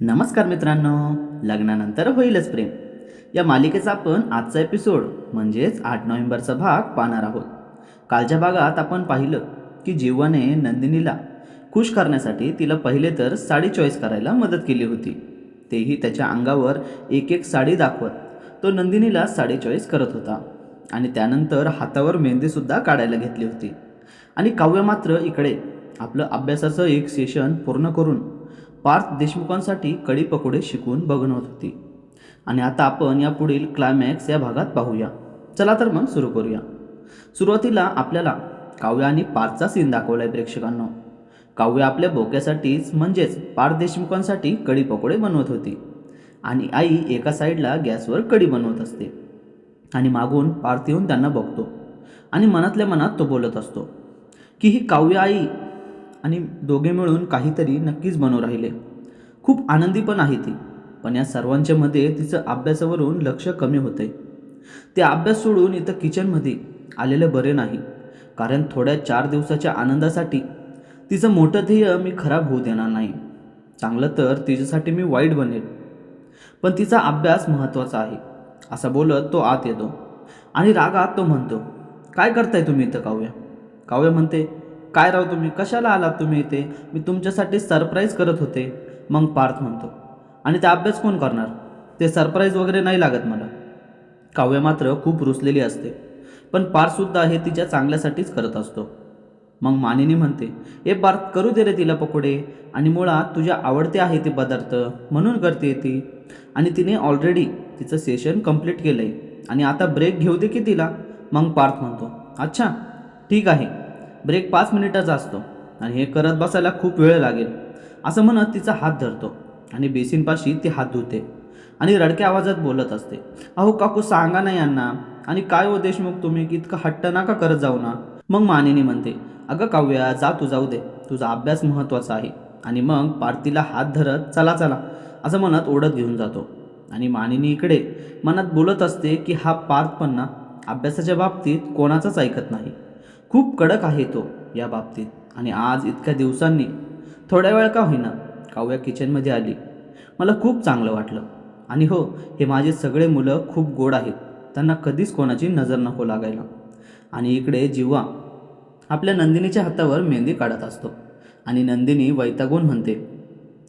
नमस्कार मित्रांनो लग्नानंतर होईलच प्रेम. या मालिकेचा आपण आजचा एपिसोड म्हणजेच आठ नोव्हेंबरचा भाग पाहणार आहोत. कालच्या भागात आपण पाहिलं की जीवाने नंदिनीला खुश करण्यासाठी तिला पहिले तर साडी चॉईस करायला मदत केली होती. तेही त्याच्या अंगावर एक एक साडी दाखवत तो नंदिनीला साडी चॉईस करत होता आणि त्यानंतर हातावर मेहंदीसुद्धा काढायला घेतली होती. आणि काव्य मात्र इकडे आपलं अभ्यासाचं एक सेशन पूर्ण करून पार्थ देशमुखांसाठी कडी पकोडे शिकवून बघणवत होती. आणि आता आपण या पुढील क्लायमॅक्स या भागात पाहूया. चला तर मग सुरू करूया. सुरुवातीला आपल्याला काव्य आणि पार्थचा सीन दाखवला आहे प्रेक्षकांना. काव्य आपल्या बोक्यासाठीच म्हणजेच पार्थ देशमुखांसाठी कडी पकोडे बनवत होती. आणि आई एका साईडला गॅसवर कडी बनवत असते. आणि मागून पार्थ येऊन त्यांना बघतो. आणि मनातल्या मनात तो बोलत असतो की ही काव्य आई आणि दोघे मिळून काहीतरी नक्कीच बनवू राहिले. खूप आनंदी पण आहे ती पण या सर्वांच्या मध्ये तिचं अभ्यासावरून लक्ष कमी होते. ते अभ्यास सोडून इथं किचनमध्ये आलेलं बरे नाही कारण थोड्या चार दिवसाच्या आनंदासाठी तिचं मोठं ध्येय मी खराब होऊ देणार नाही. चांगलं तर तिच्यासाठी मी वाईट बनेल पण तिचा अभ्यास महत्त्वाचा आहे असं बोलत तो आत येतो आणि रागात तो म्हणतो काय करताय तुम्ही इथं काव्य? काव्य म्हणते काय राव तुम्ही? कशाला आलात तुम्ही इथे? मी तुमच्यासाठी सरप्राईज करत होते. मग पार्थ म्हणतो आणि ते अभ्यास कोण करणार? ते सरप्राईज वगैरे नाही लागत मला. काव्य मात्र खूप रुसलेली असते पण पार्थसुद्धा हे तिच्या चांगल्यासाठीच करत असतो. मग मानिनी म्हणते हे पार्थ करू दे रे तिला पकोडे. आणि मुळात तुझ्या आवडते आहे ते पदार्थ म्हणून करते ती. आणि तिने ऑलरेडी तिचं सेशन कंप्लीट केलं आहे आणि आता ब्रेक घेऊ दे की तिला? मग पार्थ म्हणतो अच्छा ठीक आहे. ब्रेक पाच मिनिटाचा असतो. आणि हे करत बसायला खूप वेळ लागेल. असं म्हणत तिचा हात धरतो. आणि बेसिनपाशी ती हात धुते. आणि रडक्या आवाजात बोलत असते. अहो काकू सांगा ना यांना. आणि काय हो देशमुख तुम्ही? की इतकं हट्ट नाका करत जाऊ ना. मग मानिनी म्हणते अगं काव्या जा तू जाऊ दे. तुझा अभ्यास महत्त्वाचा आहे. आणि मग पार्थिला हात धरत चला चला. असं म्हणत ओढत घेऊन जातो. आणि मानिनी इकडे मनात बोलत असते की हा पार्थ पण ना. अभ्यासाच्या बाबतीत कोणाचाच ऐकत नाही. खूप कडक आहे तो या बाबतीत. आणि आज इतक्या दिवसांनी थोड्या वेळ का होईना काव्या किचनमध्ये आली. मला खूप चांगलं वाटलं. आणि हो हे माझे सगळे मुलं खूप गोड आहेत. त्यांना कधीच कोणाची नजर नको लागायला. आणि इकडे जिव्हा आपल्या नंदिनीच्या हातावर मेहंदी काढत असतो. आणि नंदिनी वैतागून म्हणते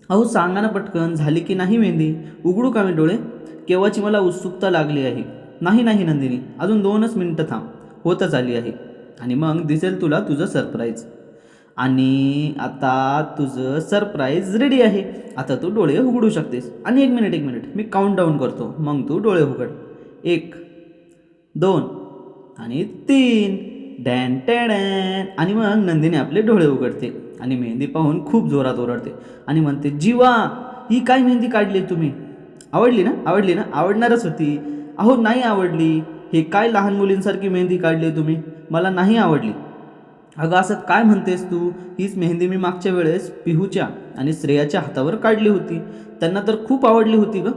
अहो सांगा ना पटकन झाली की नाही मेहंदी? उघडू का मी डोळे? केव्हाची मला उत्सुकता लागली आहे? नाही नाही नंदिनी अजून दोनच मिनटं थांब. होतच आली आहे. आणि मग दिसेल तुला तुझं सरप्राईज आणि आता तुझं सरप्राईज रेडी आहे. आता तू डोळे उघडू शकतेस. आणि एक मिनिट एक मिनिट मी काउंट डाऊन करतो. मग तू डोळे उघड. एक दोन आणि तीन. डॅन टॅडॅन आणि मग नंदिनी आपले डोळे उघडते. आणि मेहंदी पाहून खूप जोरात ओरडते. आणि म्हणते जीवा ही काय मेहंदी काढली तुम्ही? आवडली ना? आवडली ना? आवडणारच होती. अहो नाही आवडली. हे काय लहान मुलींसारखी मेहंदी काढली तुम्ही? मला नाही आवडली. अगं असं काय म्हणतेस तू? हीच मेहंदी मी मागच्या वेळेस पिहूच्या आणि श्रेयाच्या हातावर काढली होती. त्यांना तर खूप आवडली होती ग.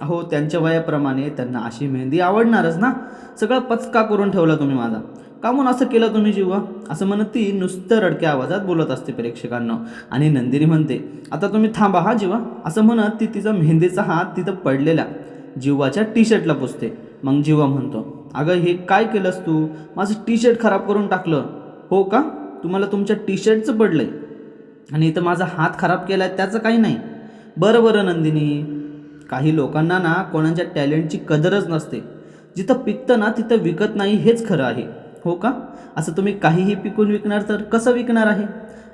अहो त्यांच्या वयाप्रमाणे त्यांना अशी मेहंदी आवडणारच ना. सगळा पचका करून ठेवला तुम्ही माझा. का म्हणून असं केलं तुम्ही जीवा? असं म्हणत ती नुसतं रडक्या आवाजात बोलत असते प्रेक्षकांना. आणि नंदिनी म्हणते आता तुम्ही थांबा हा जीवा. असं म्हणत ती तिचा मेहंदीचा हात तिथं पडलेल्या जीवाच्या टी शर्टला पुसते. मग जीवा म्हणतो अगं हे काय केलंस तू? माझं टी शर्ट खराब करून टाकलं. हो का? तुम्हाला तुमच्या टी शर्टचं पडलं आहे आणि इथं माझा हात खराब केला आहे त्याचं काही नाही. बरं बरं नंदिनी. काही लोकांना ना कोणाच्या टॅलेंटची कदरच नसते. जिथं पिकतं ना तिथं विकत नाही हेच खरं आहे. हो का? असं तुम्ही काहीही पिकून विकणार तर कसं विकणार आहे?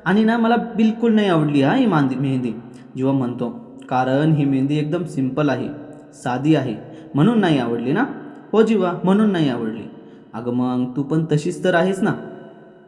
आणि ना मला बिलकुल नाही आवडली हा ही मांदी मेहंदी. जेव्हा म्हणतो कारण ही मेहंदी एकदम सिंपल आहे साधी आहे म्हणून नाही आवडली ना? हो जीवा म्हणून नाही आवडली. अगं मग तू पण तशीच तर आहेस ना?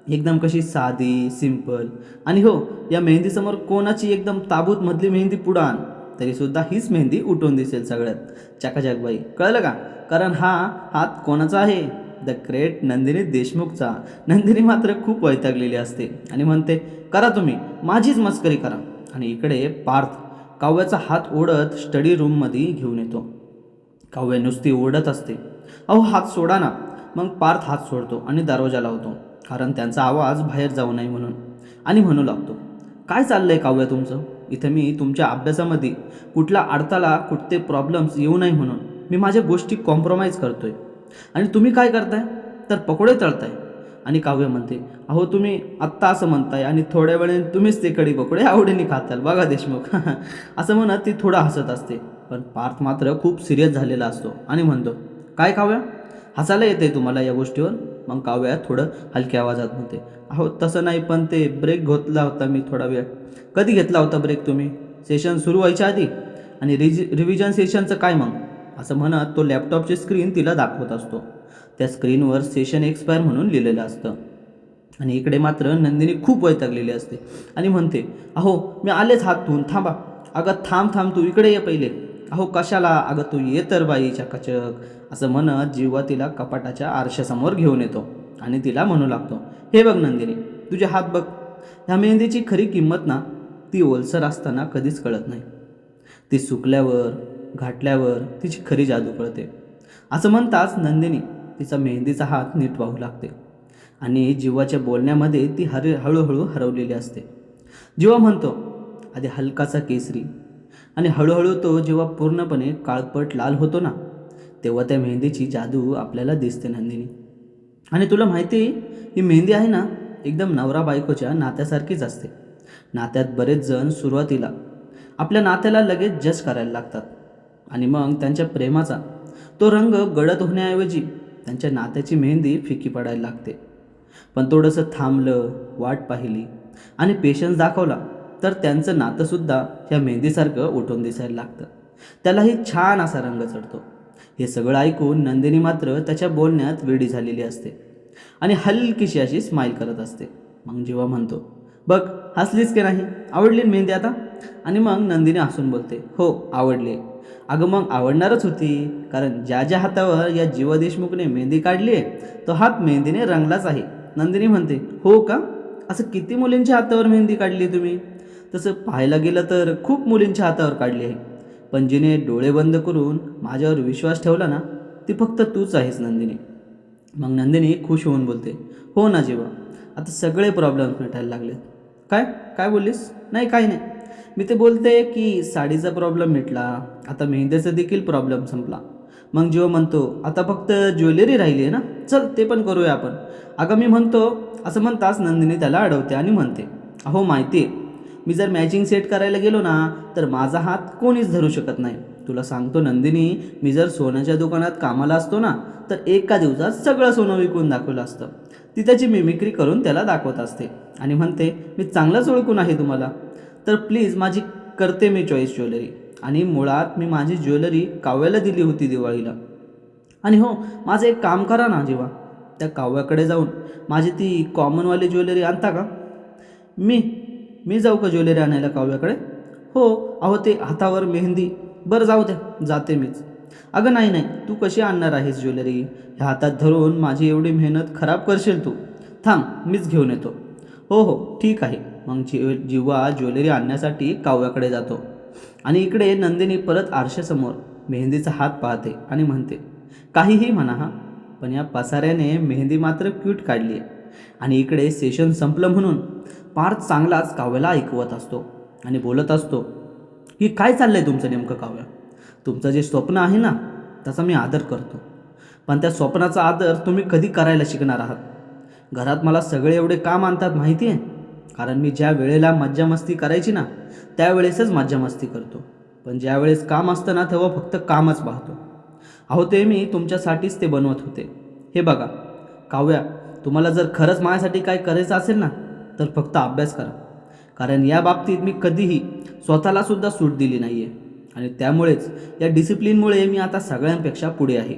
एकदम कशी साधी सिंपल आणि हो या मेहंदीसमोर कोणाची एकदम ताबूत मधली मेहंदी पुढं आण तरीसुद्धा हीच मेहंदी उठून दिसेल सगळ्यात. चकाचकबाई कळलं का? कारण हा हात कोणाचा आहे? द ग्रेट नंदिनी देशमुखचा. नंदिनी मात्र खूप वैतागलेली असते आणि म्हणते करा तुम्ही माझीच मस्करी करा. आणि इकडे पार्थ काव्याचा हात ओढत स्टडी रूममध्ये घेऊन येतो. काव्य नुसती ओढत असते. अहो हात सोडा ना. मग पार्थ हात सोडतो आणि दरवाजा लावतो कारण त्यांचा आवाज बाहेर जाऊ नये म्हणून. आणि म्हणू लागतो काय चाललं आहे काव्य तुमचं? इथं मी तुमच्या अभ्यासामध्ये कुठला अडथळा कुठते प्रॉब्लेम्स येऊ नये म्हणून. मी माझ्या गोष्टी कॉम्प्रोमाइज करतोय. आणि तुम्ही काय करताय? तर पकोडे तळताय. आणि काव्य म्हणते अहो तुम्ही आत्ता असं म्हणताय आणि थोड्या वेळेने तुम्हीच ते कडी पकोडे आवडीने खाताल. बघा देशमुख. असं म्हणत ती थोडं हसत असते. पण पार्थ मात्र खूप सिरियस झालेला असतो आणि म्हणतो काय काव्या? हसायला येते तुम्हाला या गोष्टीवर? मग काव्या थोडं हलक्या आवाजात म्हणते अहो तसं नाही पण ते ब्रेक घेतला होता मी थोडा वेळ. कधी घेतला होता ब्रेक तुम्ही? सेशन सुरू व्हायच्या आधी? आणि रिज रिव्हिजन सेशनचं काय मग? असं म्हणत तो लॅपटॉपची स्क्रीन तिला दाखवत असतो. त्या स्क्रीनवर सेशन एक्सपायर म्हणून लिहिलेलं असतं. आणि इकडे मात्र नंदिनी खूप वैतागलेली असते आणि म्हणते अहो मी आलेच हात धुवून थांबा. अगं थांब थांब तू इकडे ये पहिले. अहो कशाला? अगं तू ये तर बाई चकाचक असं म्हणत जीवा तिला कपाटाच्या आरशासमोर घेऊन येतो आणि तिला म्हणू लागतो हे बघ नंदिनी तुझे हात बघ. ह्या मेहंदीची खरी किंमत ना ती ओलसर असताना कधीच कळत नाही. ती सुकल्यावर घाटल्यावर तिची खरी जादू कळते. असं म्हणताच नंदिनी तिचा मेहंदीचा हात नीट वाहू लागते आणि जीवाच्या बोलण्यामध्ये ती हर हळूहळू हरवलेली असते. जीवा म्हणतो आधी हलकासा केसरी आणि हळूहळू तो जेव्हा पूर्णपणे काळपट लाल होतो ना तेव्हा त्या मेहंदीची जादू आपल्याला दिसते नंदिनी. आणि तुला माहिती आहे ही मेहंदी आहे ना एकदम नवरा बायकोच्या नात्यासारखीच असते. नात्यात बरेच जण सुरुवातीला आपल्या नात्याला लगेच जज करायला लागतात. आणि मग त्यांच्या प्रेमाचा तो रंग गडद होण्याऐवजी त्यांच्या नात्याची मेहंदी फिकी पडायला लागते. पण थोडंसं थांबलं वाट पाहिली आणि पेशन्स दाखवला तर त्यांचं नातंसुद्धा ह्या मेहंदीसारखं उठून दिसायला लागतं. त्यालाही छान असा रंग चढतो. हे सगळं ऐकून नंदिनी मात्र त्याच्या बोलण्यात वेडी झालेली असते आणि हलकीशी अशी स्माईल करत असते. मग जेव्हा म्हणतो बघ हसलीच की नाही? आवडली मेहंदी आता? आणि मग नंदिनी हसून बोलते हो आवडली. अगं मग आवडणारच होती. कारण ज्या ज्या हातावर या जीवा देशमुखने मेहंदी काढली आहे तो हात मेहंदीने रंगलाच आहे. नंदिनी म्हणते हो का? असं किती मुलींच्या हातावर मेहंदी काढली तुम्ही? तसं पाहायला गेलं तर खूप मुलींच्या हातावर काढली आहे. पण जिने डोळे बंद करून माझ्यावर विश्वास ठेवला ना ती फक्त तूच आहेस नंदिनी. मग नंदिनी खुश होऊन बोलते हो ना जीवा आता सगळे प्रॉब्लेम्स मिटायला लागले काय? काय बोललीस? नाही काही नाही. मी ते बोलते की साडीचा प्रॉब्लेम मिटला आता मेहंदीचा देखील प्रॉब्लेम संपला. मग जीवा म्हणतो आता फक्त ज्वेलरी राहिली आहे ना चल ते पण करूया आपण. अगं मी म्हणतो असं म्हणताच नंदिनी त्याला अडवते आणि म्हणते अहो माहिती आहे मी जर मॅचिंग सेट करायला गेलो ना तर माझा हात कोणीच धरू शकत नाही. तुला सांगतो नंदिनी मी जर सोन्याच्या दुकानात कामाला असतो ना तर एका दिवसात सगळं सोनं विकून दाखवलं असतं. ती त्याची मिमिक्री करून त्याला दाखवत असते. आणि म्हणते मी चांगलंच ओळखून आहे तुम्हाला. तर प्लीज माझी करते मी चॉईस ज्वेलरी आणि मुळात मी माझी ज्वेलरी काव्याला दिली होती दिवाळीला. आणि हो माझं एक काम करा ना जेव्हा त्या काव्याकडे जाऊन माझी ती कॉमनवाली ज्वेलरी आणता का? मी मी जाऊ का ज्वेलरी आणायला काव्याकडे? हो अहो ते हातावर मेहंदी. बरं जाऊ द्या जाते मीच. अगं नाही नाही तू कशी आणणार आहेस ज्वेलरी? ह्या हातात धरून माझी एवढी मेहनत खराब करशील तू. थांब मीच घेऊन येतो. हो हो ठीक आहे. मग जी जिव्हा ज्वेलरी आणण्यासाठी काव्याकडे जातो. आणि इकडे नंदिनी परत आरशासमोर मेहंदीचा हात पाहते आणि म्हणते काहीही म्हणा हा पण या पसाऱ्याने मेहंदी मात्र क्यूट काढली आहे आणि इकडे सेशन संपलं म्हणून फार चांगलाच काव्याला ऐकवत असतो आणि बोलत असतो की काय चाललं आहे तुमचं नेमकं काव्य? तुमचं जे स्वप्न आहे ना त्याचा मी आदर करतो. पण त्या स्वप्नाचा आदर तुम्ही कधी करायला शिकणार आहात? घरात मला सगळे एवढे काम आणतात माहिती आहे कारण मी ज्या वेळेला मज्जा मस्ती करायची ना त्यावेळेसच मज्जा मस्ती करतो. पण ज्यावेळेस काम असतं ना तेव्हा फक्त कामच पाहतो. अहो ते मी तुमच्यासाठीच ते बनवत होते. हे बघा काव्या तुम्हाला जर खरंच माझ्यासाठी काय करायचं असेल ना तर फक्त अभ्यास करा. कारण या बाबतीत मी कधीही स्वतःलासुद्धा सूट दिली नाही आहे आणि त्यामुळेच या डिसिप्लिनमुळे मी आता सगळ्यांपेक्षा पुढे आहे.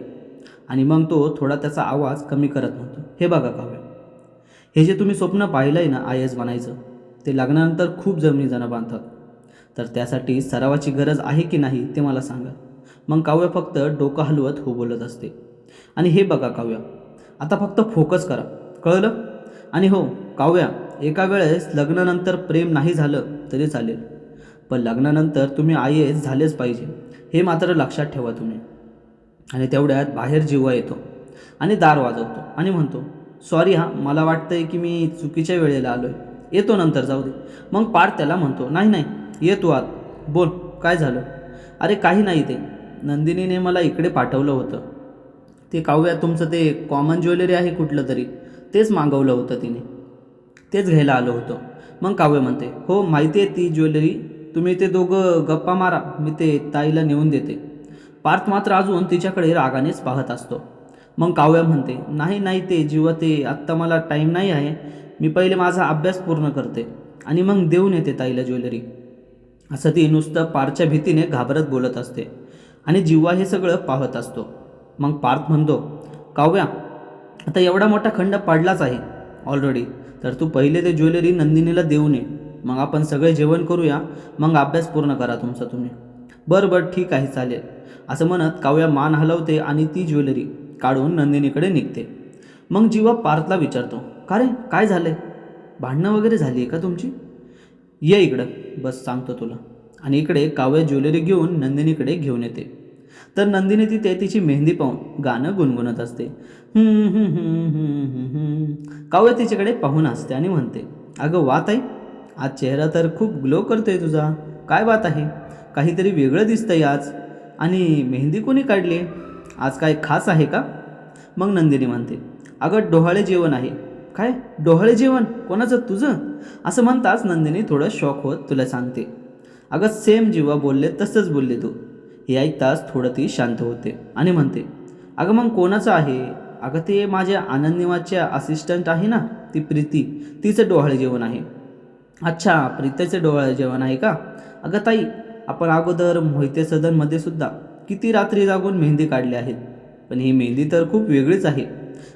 आणि मग तो थोडा त्याचा आवाज कमी करत म्हणतो हे बघा काव्या. हे जे तुम्ही स्वप्न पाहिलं आहे ना आय एस बनायचं ते लग्नानंतर खूप जमिनीजणं बांधतात. तर त्यासाठी सरावाची गरज आहे की नाही ते मला सांगा. मग काव्य फक्त डोकं हलवत हो बोलत असते. आणि हे बघा काव्या आता फक्त फोकस करा. कळलं? आणि हो काव्या एका वेळेस लग्नानंतर प्रेम नाही झालं तरी चालेल. पण लग्नानंतर तुम्ही आय एस झालेच पाहिजे हे मात्र लक्षात ठेवा तुम्ही. आणि तेवढ्यात बाहेर जिव्हा येतो आणि दार वाजवतो आणि म्हणतो सॉरी हां मला वाटतंय की मी चुकीच्या वेळेला आलो आहे येतो नंतर जाऊ दे. मग पाठ त्याला म्हणतो नाही नाही ये तू आत. बोल काय झालं? अरे काही नाही ते. नंदिनीने मला इकडे पाठवलं होतं. ते काव्या तुमचं ते कॉमन ज्वेलरी आहे कुठलं तरी तेच मागवलं होतं तिने. तेच घ्यायला आलो होतो. मग काव्य म्हणते हो माहिती आहे ती ज्वेलरी. तुम्ही ते दोघं गप्पा मारा. मी ते ताईला नेऊन देते. पार्थ मात्र अजून तिच्याकडे रागानेच पाहत असतो. मग काव्या म्हणते नाही नाही ते जिवा ते आत्ता मला टाईम नाही आहे. मी पहिले माझा अभ्यास पूर्ण करते आणि मग देऊन येते ताईला ज्वेलरी. असं ती नुसतं पारच्या भीतीने घाबरत बोलत असते आणि जिव्हा हे सगळं पाहत असतो. मग पार्थ म्हणतो काव्या आता एवढा मोठा खंड पडलाच आहे ऑलरेडी तर तू पहिले ते ज्वेलरी नंदिनीला देऊ नये मग आपण सगळे जेवण करूया. मग अभ्यास पूर्ण करा तुमचा तुम्ही. बरं बरं ठीक आहे चालेल. असं म्हणत काव्या मान हलवते आणि ती ज्वेलरी काढून नंदिनीकडे निघते. मग जीवा पार्थला विचारतो का रे? काय झालंय? भांडणं वगैरे झाली आहे का तुमची? ये इकडं बस सांगतो तुला. आणि इकडे काव्या ज्वेलरी घेऊन नंदिनीकडे घेऊन येते. तर नंदिनी तिथे तिची मेहंदी पाहून गाणं गुणगुणत असते. काव्य तिच्याकडे पाहून असते आणि म्हणते अगं वात आहे आज चेहरा तर खूप ग्लो करतोय तुझा. काय बात आहे? काहीतरी वेगळं दिसतंय आज. आणि मेहंदी कोणी काढली आज काय खास आहे का? मग नंदिनी म्हणते अगं डोहाळे जेवण आहे. काय? डोहाळे जेवण? कोणाचं? तुझं? असं म्हणताच नंदिनी थोडं शॉक होत तुला सांगते. अगं सेम जेव्हा बोलले तसंच बोलले तू. हे ऐकताच थोडं ती शांत होते आणि म्हणते अगं मग कोणाचं आहे? अगं ते माझ्या आनंदनिवाच्या असिस्टंट आहे ना ती प्रीती. तिचं डोहाळे जेवण आहे. अच्छा प्रीतेचं डोहाळे जेवण आहे का? अगं ताई आपण अगोदर मोहिते सदनमध्ये सुद्धा किती रात्री जागून मेहंदी काढली आहेत. पण ही मेहंदी तर खूप वेगळीच आहे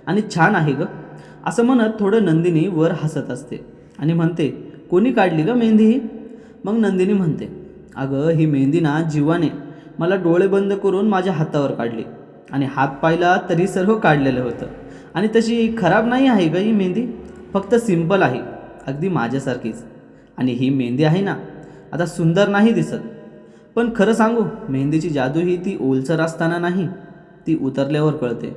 आणि छान आहे ग. असं म्हणत थोडं नंदिनी वर हसत असते आणि म्हणते कोणी काढली ग मेहंदी ही? मग नंदिनी म्हणते अगं ही मेहंदी ना जीवाने मला डोळे बंद करून माझ्या हातावर काढली. आणि हात पाहिला तरी सर्व काढलेलं होतं. आणि तशी खराब नाही आहे का ही मेहंदी? फक्त सिंपल आहे. अगदी माझ्यासारखीच. आणि ही मेहंदी आहे ना आता सुंदर नाही दिसत. पण खरं सांगू मेहंदीची जादू ही ती ओलसर असताना नाही ती उतरल्यावर कळते.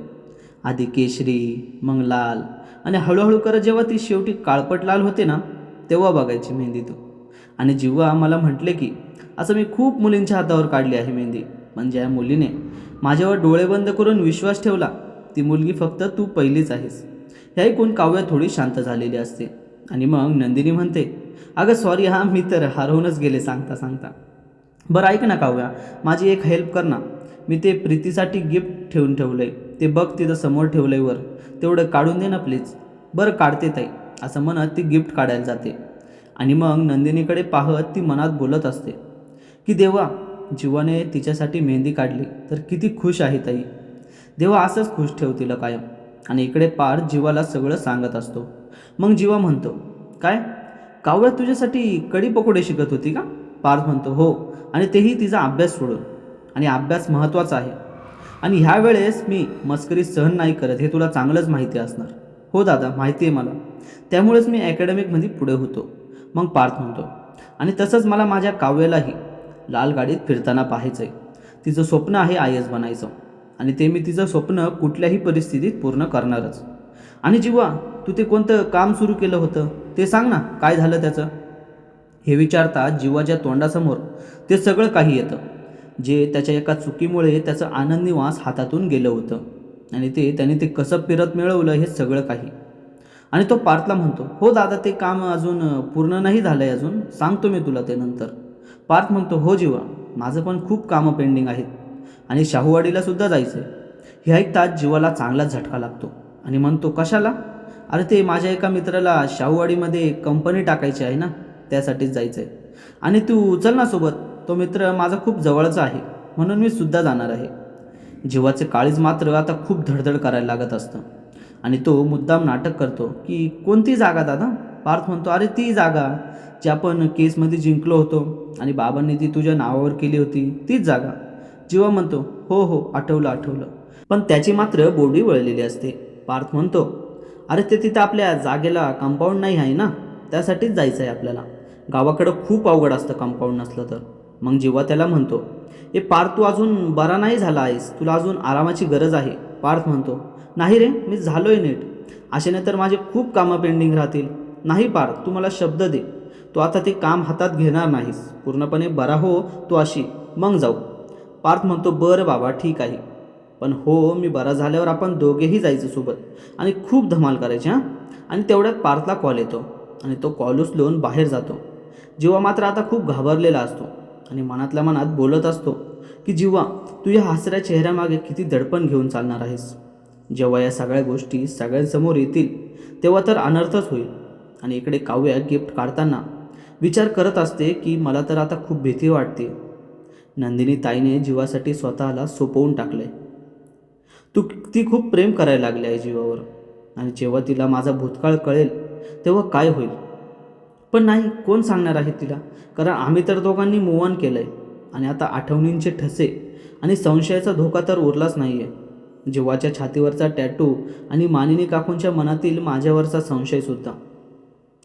आधी केशरी मग लाल आणि हळूहळू करत जेव्हा ती शेवटी काळपट लाल होते ना तेव्हा बघायची मेहंदी तू. आणि जेव्हा मला म्हटले की असं मी खूप मुलींच्या हातावर काढली आहे मेहंदी. म्हणजे पण ज्या मुलीने माझ्यावर डोळे बंद करून विश्वास ठेवला ती मुलगी फक्त तू पहिलीच आहेस. हे ऐकून काव्या थोडी शांत झालेली असते. आणि मग नंदिनी म्हणते अगं सॉरी हा मी तर हरवूनच गेले सांगता सांगता. बरं ऐक ना काव्या माझी एक हेल्प कर ना. मी ते प्रीतीसाठी गिफ्ट ठेवून ठेवलं आहे ते बघ तिथं समोर ठेवलं आहे वर. तेवढं काढून दे ना प्लीज बरं काढते ताई. असं म्हणत ती गिफ्ट काढायला जाते. आणि मग नंदिनीकडे पाहत ती मनात बोलत असते की देवा जीवाने तिच्यासाठी मेहंदी काढली तर किती खुश आहे ताई. देवा असंच खुश ठेव तिला कायम. आणि इकडे पार जीवाला सगळं सांगत असतो. मग जीवा म्हणतो काय? कावळ तुझ्यासाठी कडी पकोडे शिकत होती का? पार्थ म्हणतो हो आणि तेही तिचा अभ्यास सोडून. आणि अभ्यास महत्त्वाचा आहे. आणि ह्या वेळेस मी मस्करी सहन नाही करत हे तुला चांगलंच माहिती असणार. हो दादा माहिती आहे मला. त्यामुळेच मी अकॅडमिकमध्ये पुढे होतो. मग पार्थ म्हणतो आणि तसंच मला माझ्या काव्यालाही लाल गाडीत फिरताना पाहायचं आहे तिचं स्वप्न आहे आय एस बनायचं आणि ते मी तिचं स्वप्न कुठल्याही परिस्थितीत पूर्ण करणारच. आणि जीवा तू ते कोणतं काम सुरू केलं होतं? ते सांग ना काय झालं त्याचं? हे विचारता जीवाच्या तोंडासमोर ते सगळं काही येतं. जे त्याच्या एका चुकीमुळे त्याचं आनंद निवास हातातून गेलं होतं. आणि ते त्याने ते कसं फिरत मिळवलं हे सगळं काही. आणि तो पार्थला म्हणतो हो दादा ते काम अजून पूर्ण नाही झालं आहे अजून. सांगतो मी तुला ते नंतर. पार्थ म्हणतो हो जीवा माझं पण खूप कामं पेंडिंग आहेत आणि शाहूवाडीला सुद्धा जायचं आहे हे ऐकताच जीवाला चांगलाच झटका लागतो आणि म्हणतो कशाला? अरे ते माझ्या एका मित्राला शाहूवाडीमध्ये कंपनी टाकायची आहे ना त्यासाठीच जायचं आहे आणि तू चल ना सोबत तो मित्र माझा खूप जवळचा आहे म्हणून मी सुद्धा जाणार आहे. जीवाचे काळीज मात्र आता खूप धडधड करायला लागत असतं. आणि तो मुद्दाम नाटक करतो की कोणती जागा दादा? पार्थ म्हणतो अरे ती जागा जी आपण केसमध्ये जिंकलो होतो आणि बाबांनी ती तुझ्या नावावर केली होती तीच जागा. जीवा म्हणतो हो हो आठवलं आठवलं. पण त्याची मात्र बोडी वळलेली असते. पार्थ म्हणतो अरे ते तिथं आपल्या जागेला कंपाऊंड नाही आहे ना? त्यासाठीच जायचं आहे आपल्याला. गावाकडं खूप अवघड असतं कंपाऊंड नसलं तर. मग जेव्हा त्याला म्हणतो ए पार्थ तू अजून बरा नाही झाला आहेस. तुला अजून आरामाची गरज आहे. पार्थ म्हणतो नाही रे मी झालोय नीट. अशाने तर माझे खूप कामं पेंडिंग राहतील. नाही पार तू मला शब्द दे. तू आता ते काम हातात घेणार नाहीस. पूर्णपणे बरा हो तू अशी. मग जाऊ. पार्थ म्हणतो बरं बाबा ठीक आहे. पण हो मी बरा झाल्यावर आपण दोघेही जायचं सोबत. आणि खूप धमाल करायची हां? आणि तेवढ्यात पार्थला कॉल येतो. आणि तो कॉल उचलून बाहेर जातो. जीवा मात्र आता खूप घाबरलेला असतो. आणि मनातल्या मनात बोलत असतो की जीवा तू या हसऱ्या चेहऱ्यामागे किती दडपण घेऊन चालणार आहेस? जेव्हा या सगळ्या गोष्टी सगळ्यांसमोर येतील तेव्हा तर अनर्थच होईल. आणि इकडे काव्या गिफ्ट काढताना विचार करत असते की मला तर आता खूप भीती वाटते. नंदिनी ताईने जीवासाठी स्वतःला सोपवून टाकले तू ती खूप प्रेम करायला लागली आहे जीवावर. आणि जेव्हा तिला माझा भूतकाळ कळेल तेव्हा काय होईल? पण नाही कोण सांगणार आहे तिला? कारण आम्ही तर दोघांनी मूव ऑन केलं आहे आणि आता आठवणींचे ठसे आणि संशयाचा धोका तर उरलाच नाही आहे जीवाच्या छातीवरचा टॅटू आणि मानिनी काकूंच्या मनातील माझ्यावरचा संशयसुद्धा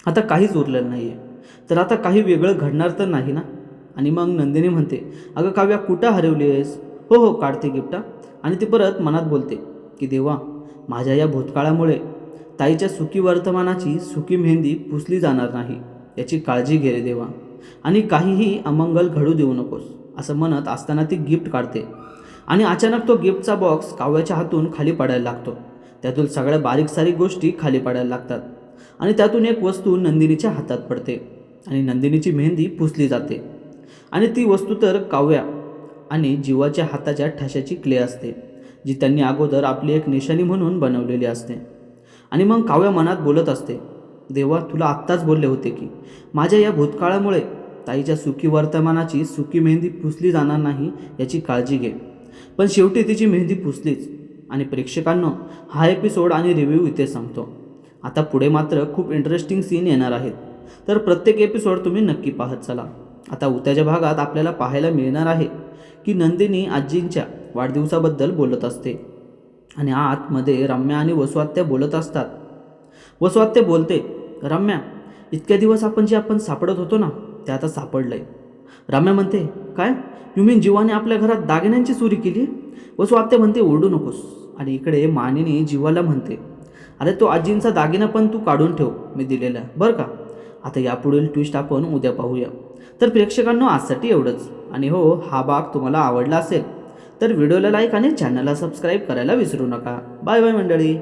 आता काहीच उरलेलं नाही आहे तर आता काही वेगळं घडणार तर नाही ना? आणि मग नंदिनी म्हणते अगं काव्या कुठं हरवली आहेस? हो हो काढते गिफ्टा. आणि ती परत मनात बोलते की देवा माझ्या या भूतकाळामुळे ताईच्या सुखी वर्तमानाची सुखी मेहंदी पुसली जाणार नाही. याची काळजी घे रे देवा. आणि काहीही अमंगल घडू देऊ नकोस. असं म्हणत असताना ती गिफ्ट काढते. आणि अचानक तो गिफ्टचा बॉक्स काव्याच्या हातून खाली पडायला लागतो. त्यातून सगळ्या बारीक सारीक गोष्टी खाली पडायला लागतात. आणि त्यातून एक वस्तू नंदिनीच्या हातात पडते. आणि नंदिनीची मेहंदी पुसली जाते. आणि ती वस्तू तर काव्या आणि जीवाच्या हाताच्या ठशाची क्ले असते जी त्यांनी अगोदर आपली एक निशाणी म्हणून बनवलेली असते. आणि मग काव्या मनात बोलत असते देवा तुला आत्ताच बोलले होते की माझ्या या भूतकाळामुळे ताईच्या सुखी वर्तमानाची सुखी मेहंदी पुसली जाणार नाही याची काळजी घे. पण शेवटी तिची मेहंदी पुसलीच. आणि प्रेक्षकांनो हा एपिसोड आणि रिव्ह्यू इथे सांगतो आता पुढे मात्र खूप इंटरेस्टिंग सीन येणार आहेत. तर प्रत्येक एपिसोड तुम्ही नक्की पाहत चला. आता उद्याच्या भागात आपल्याला पाहायला मिळणार आहे की नंदिनी आजींच्या वाढदिवसाबद्दल बोलत असते. आणि आतमध्ये रम्या आणि वसुआत्या बोलत असतात. वसुआत्या बोलते रम्या इतक्या दिवस आपण जे आपण सापडत होतो ना ते आता सापडलं आहे रम्या म्हणते काय? यू मीन जीवाने आपल्या घरात दागिन्यांची चोरी केली? वसुआत्या म्हणते ओरडू नकोस. आणि इकडे मानिनी जीवाला म्हणते अरे तो आजींचा दागिना पण तू काढून ठेव मी दिलेला बरं का? आता यापुढील ट्विस्ट आपण उद्या पाहूया. तर प्रेक्षकांनो आजसाठी एवढंच. आणि हो हा भाग तुम्हाला आवडला असेल तर व्हिडिओला लाईक आणि चॅनलला सबस्क्राईब करायला विसरू नका. बाय बाय मंडळी.